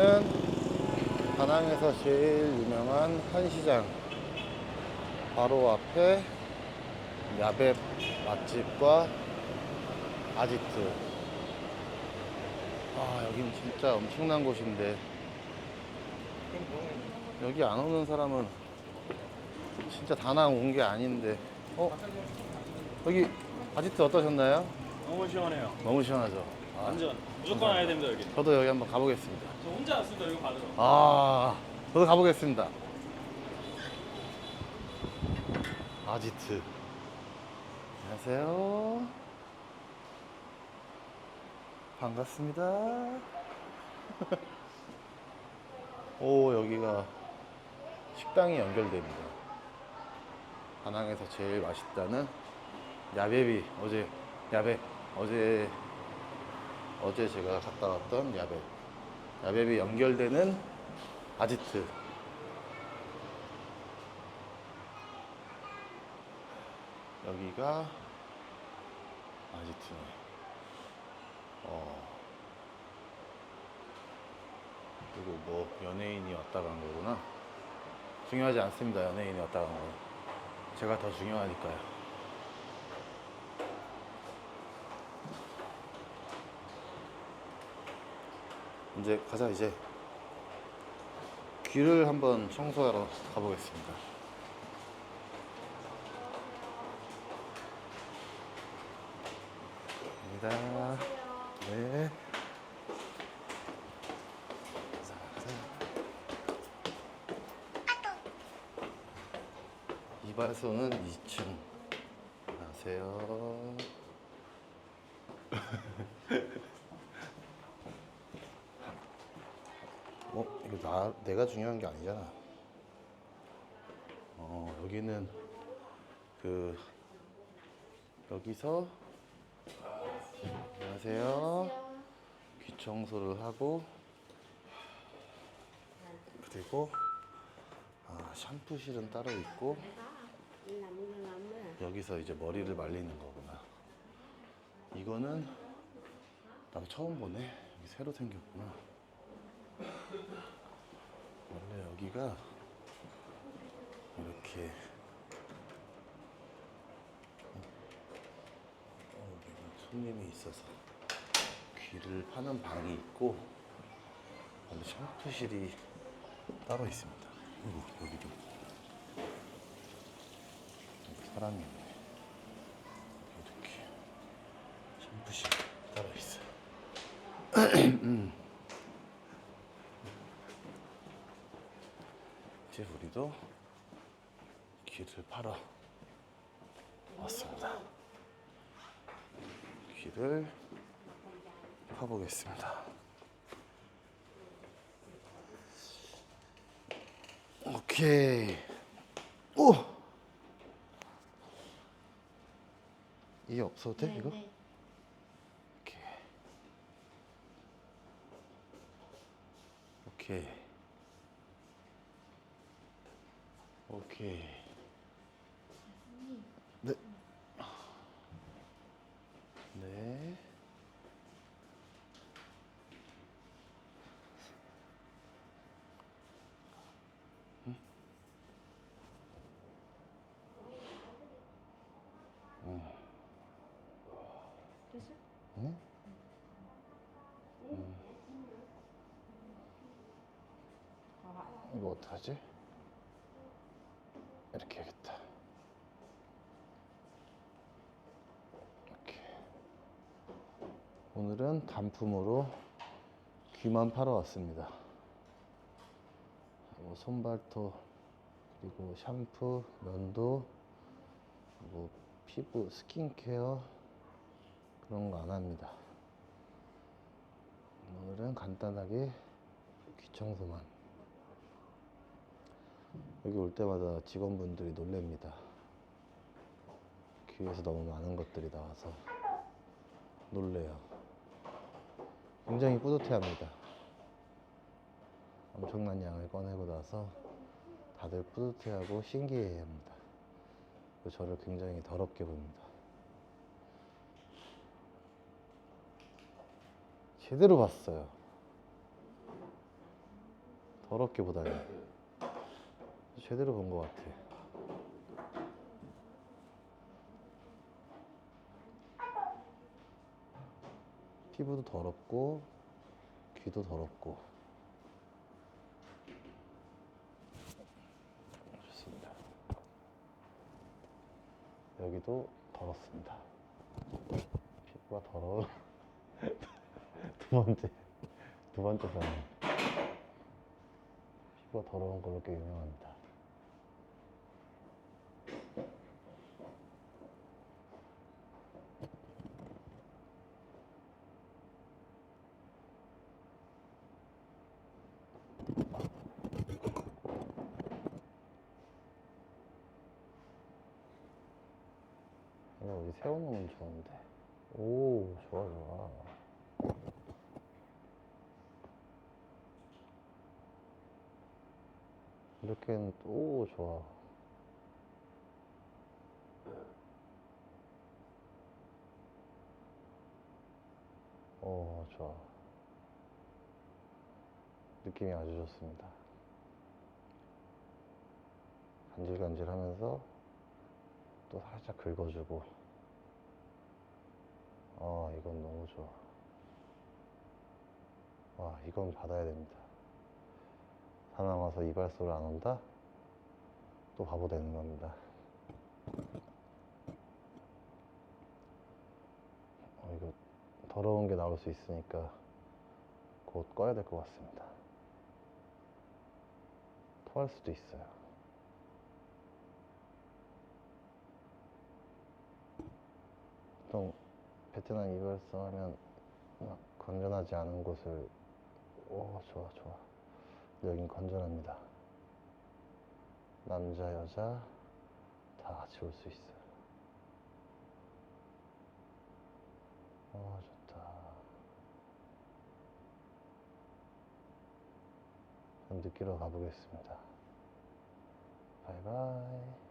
여기는 다낭에서 제일 유명한 한시장 바로 앞에 야베 맛집과 아지트 아 여긴 진짜 엄청난 곳인데 여기 안 오는 사람은 진짜 다낭 온 게 아닌데 어? 여기 아지트 어떠셨나요? 너무 시원해요. 너무 시원하죠? 아, 완전 무조건 와야 됩니다 여기. 저도 여기 한번 가보겠습니다 저 혼자 왔습니다 이거 받으러. 아, 저도 가보겠습니다. 아지트. 안녕하세요. 반갑습니다. 오, 여기가 식당이 연결됩니다. 다낭에서 제일 맛있다는 야베비. 어제, 야베. 어제, 어제 제가 갔다 왔던 야베. 야베비 연결되는 아지트. 여기가 아지트네 어. 그리고 뭐 연예인이 왔다 간 거구나. 중요하지 않습니다. 연예인이 왔다 간 거. 제가 더 중요하니까요 이제 가자 이제 귀를 한번 청소하러 가보겠습니다. 갑니다. 네. 이발소는 2층. 안녕하세요. 어, 이거 나, 내가 중요한 게 아니잖아. 어, 여기는 그, 여기서, 안녕하세요. 귀 청소를 하고, 그리고, 아, 샴푸실은 따로 있고, 여기서 이제 머리를 말리는 거구나. 이거는, 나도 처음 보네. 여기 새로 생겼구나. 원래 여기가 이렇게 어, 손님이 있어서 귀를 파는 방이 있고 원래 샴푸실이 따로 있습니다. 그리고 여기도 여기 사람이 있네. 이렇게 샴푸실 따로 있어요. 이제 우리도 귀를 팔아 왔습니다. 귀를 파보겠습니다. 오케이. 오! 이게 없어도 돼, 이거? 오케이. 오케이. 오케이. 네. 네. 응? 음. 이거 어떡하지? 이렇게 해야겠다. 이렇게. 오늘은 단품으로 귀만 팔아 왔습니다. 뭐 손발토 그리고 샴푸, 면도, 뭐 피부 스킨케어 그런 거 안 합니다. 오늘은 간단하게 귀 청소만. 여기 올 때마다 직원분들이 놀랍니다. 귀에서 너무 많은 것들이 나와서 놀래요. 굉장히 뿌듯해합니다. 엄청난 양을 꺼내고 나서 다들 뿌듯해하고 신기해합니다. 저를 굉장히 더럽게 봅니다. 제대로 봤어요. 더럽게 보다니. 제대로 본 것 같아. 피부도 더럽고 귀도 더럽고 좋습니다. 여기도 더럽습니다. 피부가 더러운 두 번째 두 번째 사람 피부가 더러운 걸로 꽤 유명합니다. 세워놓으면 좋은데. 오, 좋아, 좋아. 이렇게는 또 좋아. 오, 좋아. 느낌이 아주 좋습니다. 간질간질 하면서 또 살짝 긁어주고. 아, 이건 너무 좋아. 와, 이건 받아야 됩니다. 사람 와서 이발소를 안 온다? 또 바보 되는 겁니다. 어, 이거 더러운 게 나올 수 있으니까 곧 꺼야 될 것 같습니다. 토할 수도 있어요. 보통 베트남 이발소 하면 막 건전하지 않은 곳을 오 좋아 좋아. 여긴 건전합니다. 남자 여자 다 같이 올 수 있어요. 아 좋다. 전 느끼러 가보겠습니다. 바이바이